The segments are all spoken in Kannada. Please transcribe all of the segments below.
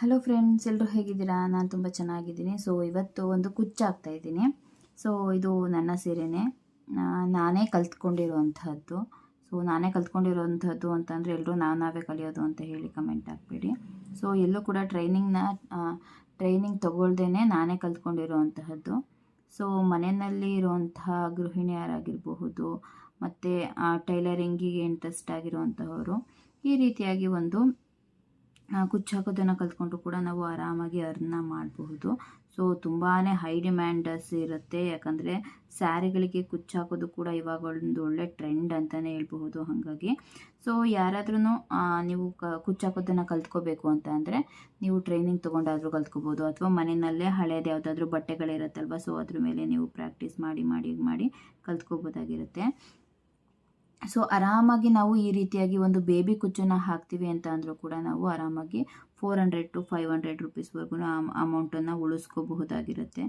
ಹಲೋ ಫ್ರೆಂಡ್ಸ್ ಎಲ್ಲರೂ ಹೇಗಿದ್ದೀರಾ? ನಾನು ತುಂಬ ಚೆನ್ನಾಗಿದ್ದೀನಿ. ಸೊ ಇವತ್ತು ಒಂದು ಕುಚ್ಚು ಹಾಕ್ತಾ ಇದ್ದೀನಿ. ಸೊ ಇದು ನನ್ನ ಸೀರೆನೇ. ನಾನೇ ಕಲ್ತ್ಕೊಂಡಿರುವಂಥದ್ದು ಸೊ ನಾನೇ ಕಲ್ತ್ಕೊಂಡಿರುವಂಥದ್ದು ಅಂತಂದರೆ ಎಲ್ಲರೂ ನಾನಾವೇ ನಾವೇ ಕಲಿಯೋದು ಅಂತ ಹೇಳಿ ಕಮೆಂಟ್ ಹಾಕ್ಬೇಡಿ. ಸೊ ಎಲ್ಲೂ ಕೂಡ ಟ್ರೈನಿಂಗ್ನ ಟ್ರೈನಿಂಗ್ ತೊಗೊಳ್ದೇ ನಾನೇ ಕಲ್ತ್ಕೊಂಡಿರುವಂತಹದ್ದು. ಸೊ ಮನೆಯಲ್ಲಿ ಇರುವಂತಹ ಗೃಹಿಣಿಯರಾಗಿರಬಹುದು ಮತ್ತು ಟೈಲರಿಂಗಿಗೆ ಇಂಟ್ರೆಸ್ಟ್ ಆಗಿರುವಂತಹವರು, ಈ ರೀತಿಯಾಗಿ ಒಂದು ಕುಚ್ಚು ಹಾಕೋದನ್ನು ಕಲ್ತ್ಕೊಂಡು ಕೂಡ ನಾವು ಆರಾಮಾಗಿ ಅರ್ನ ಮಾಡಬಹುದು. ಸೊ ತುಂಬಾ ಹೈ ಡಿಮ್ಯಾಂಡಸ್ ಇರುತ್ತೆ. ಯಾಕಂದರೆ ಸ್ಯಾರಿಗಳಿಗೆ ಕುಚ್ಚು ಹಾಕೋದು ಕೂಡ ಇವಾಗ ಒಂದು ಒಳ್ಳೆ ಟ್ರೆಂಡ್ ಅಂತಲೇ ಹೇಳ್ಬಹುದು ಹಾಗಾಗಿ. ಸೊ ಯಾರಾದ್ರೂ ನೀವು ಕ, ಕುಚ್ಚು ಹಾಕೋದನ್ನು ಕಲ್ತ್ಕೋಬೇಕು ಅಂತ ಅಂದರೆ ನೀವು ಟ್ರೈನಿಂಗ್ ತೊಗೊಂಡಾದರೂ ಕಲ್ತ್ಕೋಬೋದು. ಅಥವಾ ಮನೆಯಲ್ಲೇ ಹಳೇದು ಯಾವುದಾದ್ರೂ ಬಟ್ಟೆಗಳಿರುತ್ತಲ್ವ? ಸೊ ಅದ್ರ ಮೇಲೆ ನೀವು ಪ್ರಾಕ್ಟೀಸ್ ಮಾಡಿ ಮಾಡಿ ಮಾಡಿ ಕಲ್ತ್ಕೋಬೋದಾಗಿರುತ್ತೆ. ಸೊ ಆರಾಮಾಗಿ ನಾವು ಈ ರೀತಿಯಾಗಿ ಒಂದು ಬೇಬಿ ಕುಚ್ಚನ್ನು ಹಾಕ್ತೀವಿ ಅಂತ ಅಂದರೂ ಕೂಡ ನಾವು ಆರಾಮಾಗಿ four hundred to five hundred ರುಪೀಸ್ವರೆಗೂ ಅಮೌಂಟನ್ನು ಉಳಿಸ್ಕೋಬಹುದಾಗಿರುತ್ತೆ.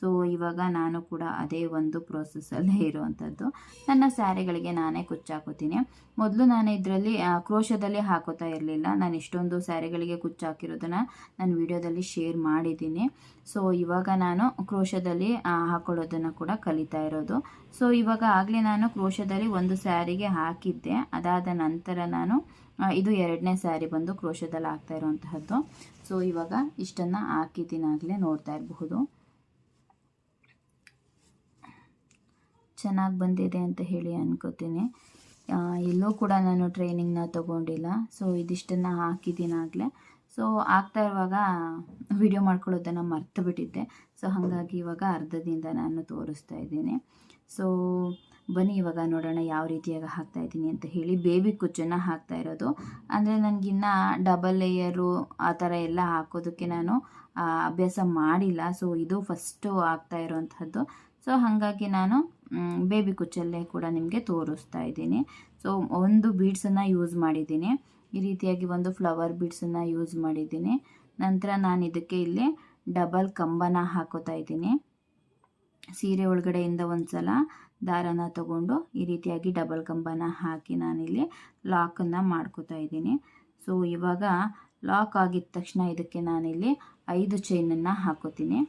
ಸೊ ಇವಾಗ ನಾನು ಕೂಡ ಅದೇ ಒಂದು ಪ್ರೋಸೆಸ್ಸಲ್ಲೇ ಇರುವಂಥದ್ದು ನನ್ನ ಸ್ಯಾರಿಗಳಿಗೆ ನಾನೇ ಕುಚ್ಚಾಕೋತೀನಿ. ಮೊದಲು ನಾನು ಇದರಲ್ಲಿ ಕ್ರೋಶದಲ್ಲಿ ಹಾಕೋತಾ ಇರಲಿಲ್ಲ. ನಾನು ಇಷ್ಟೊಂದು ಸ್ಯಾರಿಗಳಿಗೆ ಕುಚ್ಚಾಕಿರೋದನ್ನು ನಾನು ವಿಡಿಯೋದಲ್ಲಿ ಶೇರ್ ಮಾಡಿದ್ದೀನಿ. ಸೊ ಇವಾಗ ನಾನು ಕ್ರೋಶದಲ್ಲಿ ಹಾಕೊಳ್ಳೋದನ್ನು ಕೂಡ ಕಲಿತಾ ಇರೋದು. ಸೊ ಇವಾಗ ಆಗಲೇ ನಾನು ಕ್ರೋಶದಲ್ಲಿ ಒಂದು ಸ್ಯಾರಿಗೆ ಹಾಕಿದ್ದೆ. ಅದಾದ ನಂತರ ನಾನು ಇದು ಎರಡನೇ ಸ್ಯಾರಿ ಬಂದು ಕ್ರೋಶದಲ್ಲಿ ಹಾಕ್ತಾ ಇರುವಂತಹದ್ದು. ಸೊ ಇವಾಗ ಇಷ್ಟನ್ನು ಹಾಕಿದ್ದೀನಾಗಲೇ ನೋಡ್ತಾ ಇರಬಹುದು. ಚೆನ್ನಾಗಿ ಬಂದಿದೆ ಅಂತ ಹೇಳಿ ಅನ್ಕೋತೀನಿ. ಎಲ್ಲೂ ಕೂಡ ನಾನು ಟ್ರೈನಿಂಗ್ನ ತೊಗೊಂಡಿಲ್ಲ. ಸೊ ಇದಿಷ್ಟನ್ನು ಹಾಕಿದ್ದೀನಿ ಆಗಲೇ. ಸೊ ಆಗ್ತಾ ಇರುವಾಗ ವಿಡಿಯೋ ಮಾಡ್ಕೊಳ್ಳೋದನ್ನು ಮರ್ತು ಬಿಟ್ಟಿದ್ದೆ. ಸೊ ಹಾಗಾಗಿ ಇವಾಗ ಅರ್ಧದಿಂದ ನಾನು ತೋರಿಸ್ತಾ ಇದ್ದೀನಿ. ಸೊ ಬನ್ನಿ ಇವಾಗ ನೋಡೋಣ ಯಾವ ರೀತಿಯಾಗಿ ಹಾಕ್ತಾ ಇದ್ದೀನಿ ಅಂತ ಹೇಳಿ. ಬೇಬಿ ಕುಚ್ಚನ್ನು ಹಾಕ್ತಾ ಇರೋದು. ಅಂದರೆ ನನಗಿನ್ನ ಡಬಲ್ ಲೇಯರು ಆ ಥರ ಎಲ್ಲ ಹಾಕೋದಕ್ಕೆ ನಾನು ಅಭ್ಯಾಸ ಮಾಡಿಲ್ಲ. ಸೊ ಇದು ಫಸ್ಟು ಆಗ್ತಾ ಇರೋವಂಥದ್ದು ಸೊ ಹಾಗಾಗಿ ನಾನು ಬೇಬಿ ಕುಚ್ಚಲ್ಲೇ ಕೂಡ ನಿಮಗೆ ತೋರಿಸ್ತಾ ಇದ್ದೀನಿ. ಸೊ ಒಂದು ಬೀಡ್ಸನ್ನು ಯೂಸ್ ಮಾಡಿದ್ದೀನಿ. ಈ ರೀತಿಯಾಗಿ ಒಂದು ಫ್ಲವರ್ ಬೀಡ್ಸನ್ನು ಯೂಸ್ ಮಾಡಿದ್ದೀನಿ. ನಂತರ ನಾನು ಇದಕ್ಕೆ ಇಲ್ಲಿ ಡಬಲ್ ಕಂಬನ ಹಾಕೋತಾ ಇದ್ದೀನಿ. ಸೀರೆ ಒಳಗಡೆಯಿಂದ ಒಂದು ಸಲ ದಾರನ ತಗೊಂಡು ಈ ರೀತಿಯಾಗಿ ಡಬಲ್ ಕಂಬನ ಹಾಕಿ ನಾನಿಲ್ಲಿ ಲಾಕನ್ನು ಮಾಡ್ಕೋತಾ ಇದ್ದೀನಿ. ಸೊ ಇವಾಗ ಲಾಕ್ ಆಗಿದ ತಕ್ಷಣ ಇದಕ್ಕೆ ನಾನಿಲ್ಲಿ ಐದು ಚೈನನ್ನು ಹಾಕೋತೀನಿ.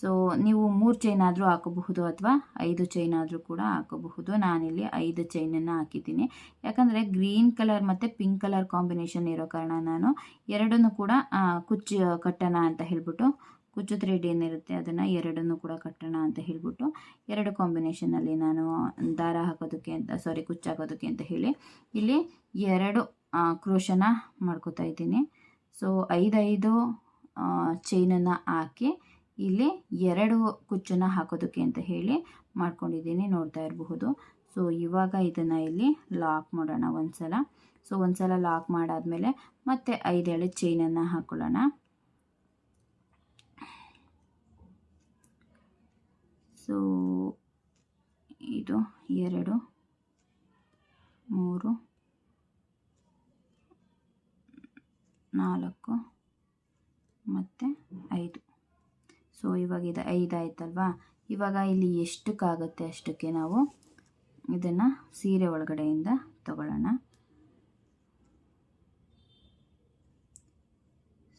ಸೊ ನೀವು ಮೂರು ಚೈನ್ ಆದರೂ ಹಾಕೋಬಹುದು ಅಥವಾ ಐದು ಚೈನ್ ಆದರೂ ಕೂಡ ಹಾಕೋಬಹುದು. ನಾನಿಲ್ಲಿ ಐದು ಚೈನನ್ನು ಹಾಕಿದ್ದೀನಿ. ಯಾಕಂದರೆ ಗ್ರೀನ್ ಕಲರ್ ಮತ್ತು ಪಿಂಕ್ ಕಲರ್ ಕಾಂಬಿನೇಷನ್ ಇರೋ ಕಾರಣ ನಾನು ಎರಡನ್ನೂ ಕೂಡ ಕುಚ್ಚು ಕಟ್ಟೋಣ ಅಂತ ಹೇಳ್ಬಿಟ್ಟು ಕುಚ್ಚು ಥ್ರೆಡ್ ಏನಿರುತ್ತೆ ಅದನ್ನು ಎರಡನ್ನೂ ಕೂಡ ಕಟ್ಟೋಣ ಅಂತ ಹೇಳ್ಬಿಟ್ಟು ಎರಡು ಕಾಂಬಿನೇಷನಲ್ಲಿ ನಾನು ದಾರ ಹಾಕೋದಕ್ಕೆ ಅಂತ ಸಾರಿ ಕುಚ್ಚು ಹಾಕೋದಕ್ಕೆ ಅಂತ ಹೇಳಿ ಇಲ್ಲಿ ಎರಡು ಕ್ರೋಶನ ಮಾಡ್ಕೋತಾ ಇದ್ದೀನಿ. ಸೊ ಐದೈದು ಚೈನನ್ನು ಹಾಕಿ ಇಲ್ಲಿ ಎರಡು ಕುಚ್ಚನ್ನು ಹಾಕೋದಕ್ಕೆ ಅಂತ ಹೇಳಿ ಮಾಡ್ಕೊಂಡಿದ್ದೀನಿ, ನೋಡ್ತಾ ಇರಬಹುದು. ಸೊ ಇವಾಗ ಇದನ್ನು ಇಲ್ಲಿ ಲಾಕ್ ಮಾಡೋಣ ಒಂದು ಸಲ ಸೊ ಒಂದು ಸಲ ಲಾಕ್ ಮಾಡಾದಮೇಲೆ ಮತ್ತೆ ಐದೇಳು ಚೈನನ್ನು ಹಾಕೊಳ್ಳೋಣ. ಸೊ ಇದು ಎರಡು, ಮೂರು, ನಾಲ್ಕು, ಮತ್ತು ಐದು. ಸೊ ಇವಾಗ ಇದು ಐದು ಆಯ್ತಲ್ವಾ ಇವಾಗ ಇಲ್ಲಿ ಎಷ್ಟಕ್ಕಾಗುತ್ತೆ ಅಷ್ಟಕ್ಕೆ ನಾವು ಇದನ್ನು ಸೀರೆ ಒಳಗಡೆಯಿಂದ ತಗೊಳ್ಳೋಣ.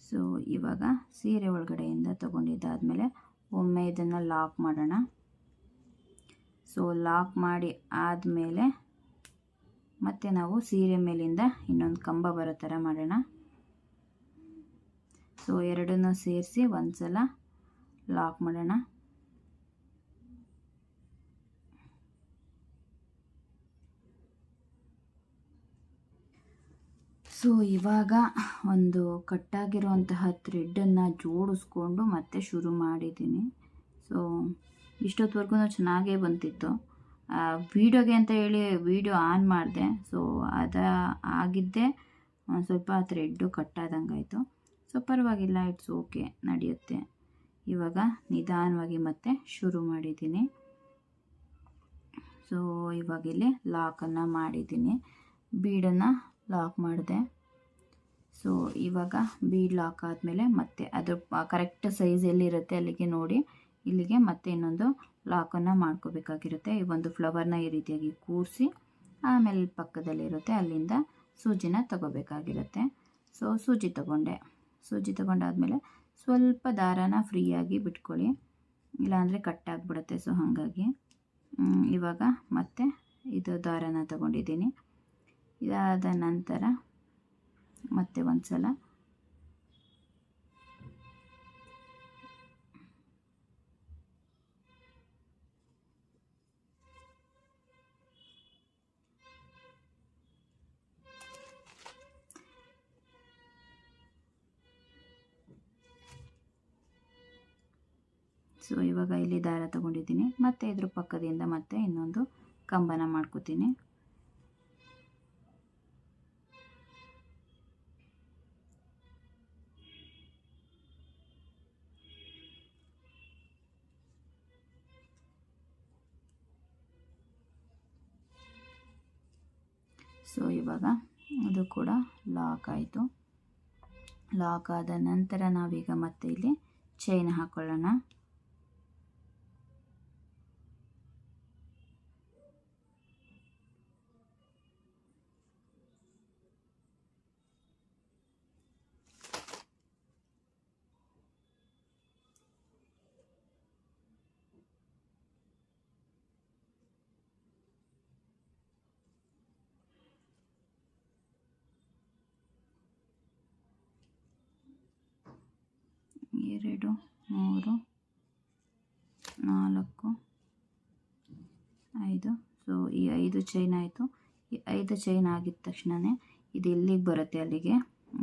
ಸೊ ಇವಾಗ ಸೀರೆ ಒಳಗಡೆಯಿಂದ ತೊಗೊಂಡಿದ್ದಾದಮೇಲೆ ಒಮ್ಮೆ ಇದನ್ನು ಲಾಕ್ ಮಾಡೋಣ. ಸೊ ಲಾಕ್ ಮಾಡಿ ಆದಮೇಲೆ ಮತ್ತೆ ನಾವು ಸೀರೆ ಮೇಲಿಂದ ಇನ್ನೊಂದು ಕಂಬ ಬರೋ ಥರ ಮಾಡೋಣ. ಸೊ ಎರಡನ್ನೂ ಸೇರಿಸಿ ಒಂದು ಸಲ ಲಾಕ್ ಮಾಡೋಣ. ಸೊ ಇವಾಗ ಒಂದು ಕಟ್ಟಾಗಿರುವಂತಹ ಥ್ರೆಡ್ಡನ್ನು ಜೋಡಿಸ್ಕೊಂಡು ಮತ್ತೆ ಶುರು ಮಾಡಿದ್ದೀನಿ. ಸೊ ಇಷ್ಟೊತ್ತವರೆಗೂ ಚೆನ್ನಾಗೇ ಬಂತಿತ್ತು. ವೀಡಿಯೋಗೆ ಅಂತ ಹೇಳಿ ವೀಡಿಯೋ ಆನ್ ಮಾಡಿದೆ. ಸೊ ಅದ ಆಗಿದ್ದೆ. ಒಂದು ಸ್ವಲ್ಪ ಥ್ರೆಡ್ಡು ಕಟ್ಟಾದಂಗಾಯಿತು ಸೊ ಪರವಾಗಿಲ್ಲ ಇಟ್ಸ್ ಓಕೆ ನಡೆಯುತ್ತೆ. ಇವಾಗ ನಿಧಾನವಾಗಿ ಮತ್ತೆ ಶುರು ಮಾಡಿದ್ದೀನಿ. ಸೊ ಇವಾಗ ಇಲ್ಲಿ ಲಾಕನ್ನು ಮಾಡಿದ್ದೀನಿ. ಬೀಡನ್ನು ಲಾಕ್ ಮಾಡಿದೆ. ಸೊ ಇವಾಗ ಬೀಡ್ ಲಾಕ್ ಆದಮೇಲೆ ಮತ್ತೆ ಅದು ಕರೆಕ್ಟ್ ಸೈಜ್ ಎಲ್ಲಿರುತ್ತೆ ಅಲ್ಲಿಗೆ ನೋಡಿ. ಇಲ್ಲಿಗೆ ಮತ್ತೆ ಇನ್ನೊಂದು ಲಾಕನ್ನು ಮಾಡ್ಕೋಬೇಕಾಗಿರುತ್ತೆ. ಈ ಒಂದು ಫ್ಲವರ್ನ ಈ ರೀತಿಯಾಗಿ ಕೂರಿಸಿ, ಆಮೇಲೆ ಪಕ್ಕದಲ್ಲಿರುತ್ತೆ, ಅಲ್ಲಿಂದ ಸೂಜಿನ ತಗೋಬೇಕಾಗಿರುತ್ತೆ. ಸೊ ಸೂಜಿ ತಗೊಂಡೆ. ಸೂಜಿ ತೊಗೊಂಡಾದ್ಮೇಲೆ ಸ್ವಲ್ಪ ದಾರಾನ ಫ್ರೀಯಾಗಿ ಬಿಟ್ಕೊಳ್ಳಿ. ಇಲ್ಲಾಂದರೆ ಕಟ್ ಆಗಿಬಿಡುತ್ತೆ ಸೊ ಹಾಗಾಗಿ ಇವಾಗ ಮತ್ತೆ ಇದು ದಾರಾನ ತಗೊಂಡಿದ್ದೀನಿ. ಇದಾದ ನಂತರ ಮತ್ತೆ ಒಂದು ಸಲ ಸೊ ಇವಾಗ ಇಲ್ಲಿ ದಾರ ತಗೊಂಡಿದ್ದೀನಿ. ಮತ್ತೆ ಇದ್ರ ಪಕ್ಕದಿಂದ ಮತ್ತೆ ಇನ್ನೊಂದು ಕಂಬನ ಮಾಡ್ಕೋತೀನಿ. ಸೊ ಇವಾಗ ಅದು ಕೂಡ ಲಾಕ್ ಆಯಿತು. ಲಾಕ್ ಆದ ನಂತರ ನಾವೀಗ ಮತ್ತೆ ಇಲ್ಲಿ ಚೈನ್ ಹಾಕೊಳ್ಳೋಣ. ಎರಡು, ಮೂರು, ನಾಲ್ಕು, ಐದು. ಸೊ ಈ ಐದು ಚೈನ್ ಆಯಿತು. ಈ ಐದು ಚೈನ್ ಆಗಿದ ತಕ್ಷಣವೇ ಇದು ಎಲ್ಲಿಗೆ ಬರುತ್ತೆ ಅಲ್ಲಿಗೆ?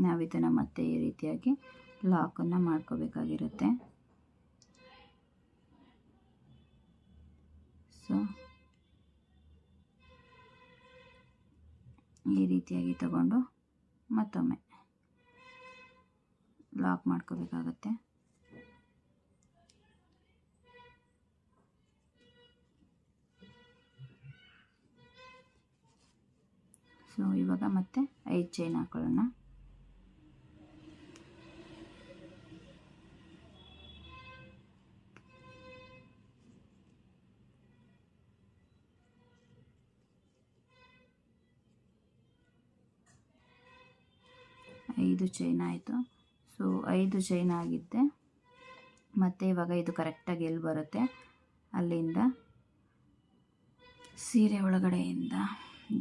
ನಾವು ಇದನ್ನು ಮತ್ತೆ ಈ ರೀತಿಯಾಗಿ ಲಾಕನ್ನು ಮಾಡ್ಕೋಬೇಕಾಗಿರುತ್ತೆ. ಸೊ ಈ ರೀತಿಯಾಗಿ ತಗೊಂಡು ಮತ್ತೊಮ್ಮೆ ಲಾಕ್ ಮಾಡ್ಕೋಬೇಕಾಗತ್ತೆ. ಸೊ ಇವಾಗ ಮತ್ತೆ ಐದು ಚೈನ್ ಹಾಕೊಳ್ಳೋಣ. ಐದು ಚೈನ್ ಆಯಿತು. ಸೊ ಐದು ಚೈನ್ ಆಗಿದ್ದೆ. ಮತ್ತು ಇವಾಗ ಇದು ಕರೆಕ್ಟಾಗಿ ಎಲ್ಲಿ ಬರುತ್ತೆ? ಅಲ್ಲಿಂದ ಸೀರೆ ಒಳಗಡೆಯಿಂದ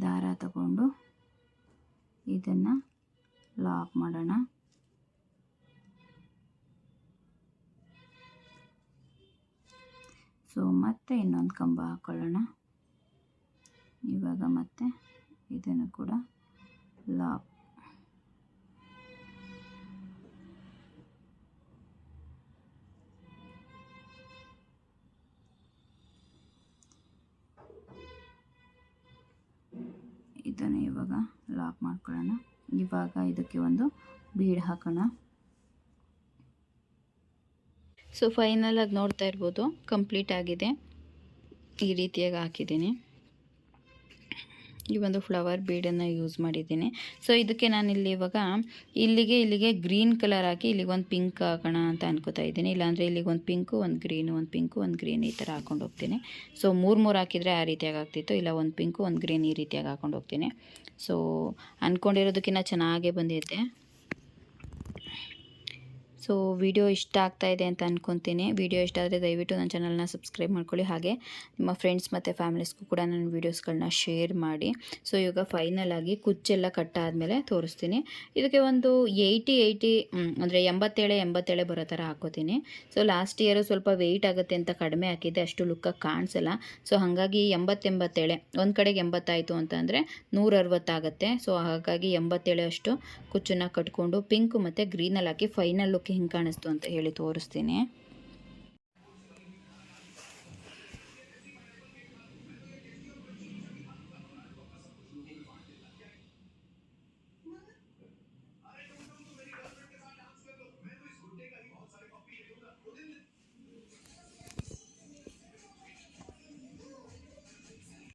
ದಾರ ತಗೊಂಡು ಇದನ್ನು ಲಾಕ್ ಮಾಡೋಣ. ಸೊ ಮತ್ತೆ ಇನ್ನೊಂದು ಕಂಬ ಹಾಕೊಳ್ಳೋಣ. ಇವಾಗ ಮತ್ತೆ ಇದನ್ನು ಕೂಡ ಲಾಕ್ ಇದನ್ನು ಇವಾಗ. ಲಾಕ್ ಮಾಡ್ಕೊಳ್ಳೋಣ. ಇವಾಗ ಇದಕ್ಕೆ ಒಂದು ಬೀಡ್ ಹಾಕೋಣ. ಸೊ ಫೈನಲ್ ಆಗಿ ನೋಡ್ತಾ ಇರ್ಬೋದು. ಕಂಪ್ಲೀಟ್ ಆಗಿದೆ. ಈ ರೀತಿಯಾಗಿ ಹಾಕಿದ್ದೀನಿ. ಈ ಒಂದು ಫ್ಲವರ್ ಬೀಡನ್ನು ಯೂಸ್ ಮಾಡಿದ್ದೀನಿ. ಸೊ ಇದಕ್ಕೆ ನಾನಿಲ್ಲಿ ಇವಾಗ ಇಲ್ಲಿಗೆ ಇಲ್ಲಿಗೆ ಗ್ರೀನ್ ಕಲರ್ ಹಾಕಿ ಇಲ್ಲಿಗೆ ಒಂದು ಪಿಂಕ್ ಹಾಕೋಣ ಅಂತ ಅನ್ಕೋತಾ ಇದ್ದೀನಿ. ಇಲ್ಲಾಂದರೆ ಇಲ್ಲಿಗೆ ಒಂದು ಪಿಂಕು, ಒಂದು ಗ್ರೀನು, ಒಂದು ಪಿಂಕು, ಒಂದು ಗ್ರೀನ್ ಈ ಥರ ಹಾಕೊಂಡು ಹೋಗ್ತೀನಿ. ಸೊ ಮೂರು ಮೂರು ಹಾಕಿದರೆ ಆ ರೀತಿಯಾಗಿ ಆಗ್ತಿತ್ತು. ಇಲ್ಲ, ಒಂದು ಪಿಂಕು, ಒಂದು ಗ್ರೀನ್ ಈ ರೀತಿಯಾಗಿ ಹಾಕೊಂಡು ಹೋಗ್ತೀನಿ. ಸೊ ಅಂದ್ಕೊಂಡಿರೋದಕ್ಕಿಂತ ಚೆನ್ನಾಗೇ ಬಂದಿದೆ. ಸೊ ವಿಡಿಯೋ ಇಷ್ಟ ಆಗ್ತಾ ಇದೆ ಅಂತ ಅಂದ್ಕೊತೀನಿ ವಿಡಿಯೋ ಇಷ್ಟ ಆದರೆ ದಯವಿಟ್ಟು ನನ್ನ ಚಾನಲ್ನ ಸಬ್ಸ್ಕ್ರೈಬ್ ಮಾಡ್ಕೊಳ್ಳಿ. ಹಾಗೆ ನಿಮ್ಮ ಫ್ರೆಂಡ್ಸ್ ಮತ್ತು ಫ್ಯಾಮಿಲೀಸ್ಗೂ ಕೂಡ ನನ್ನ ವೀಡಿಯೋಸ್ಗಳನ್ನ ಶೇರ್ ಮಾಡಿ. ಸೊ ಇವಾಗ ಫೈನಲ್ ಆಗಿ ಕುಚ್ಚೆಲ್ಲ ಕಟ್ಟಾದಮೇಲೆ ತೋರಿಸ್ತೀನಿ. ಇದಕ್ಕೆ ಒಂದು ಏಯ್ಟಿ ಏಯ್ಟಿ ಅಂದರೆ ಎಂಬತ್ತೇಳೆ ಎಂಬತ್ತೇಳೆ ಬರೋ ಥರ ಹಾಕೋತೀನಿ. ಸೊ ಲಾಸ್ಟ್ ಇಯರು ಸ್ವಲ್ಪ ವೆಯ್ಟ್ ಆಗುತ್ತೆ ಅಂತ ಕಡಿಮೆ ಹಾಕಿದ್ದೆ. ಅಷ್ಟು ಲುಕ್ಕಾಗಿ ಕಾಣಿಸಲ್ಲ. ಸೊ ಹಾಗಾಗಿ ಎಂಬತ್ತೆಂಬತ್ತೇಳೆ, ಒಂದು ಕಡೆಗೆ ಎಂಬತ್ತಾಯಿತು ಅಂತಂದರೆ ನೂರ ಅರವತ್ತಾಗುತ್ತೆ ಸೊ ಹಾಗಾಗಿ ಎಂಬತ್ತೇಳೆ ಅಷ್ಟು ಕುಚ್ಚನ್ನು ಕಟ್ಕೊಂಡು ಪಿಂಕ್ ಮತ್ತು ಗ್ರೀನಲ್ಲಿ ಹಾಕಿ ಫೈನಲ್ ಲುಕ್ ಹಿಂಗೆ ಕಾಣಿಸ್ತು ಅಂತ ಹೇಳಿ ತೋರಿಸ್ತೀನಿ.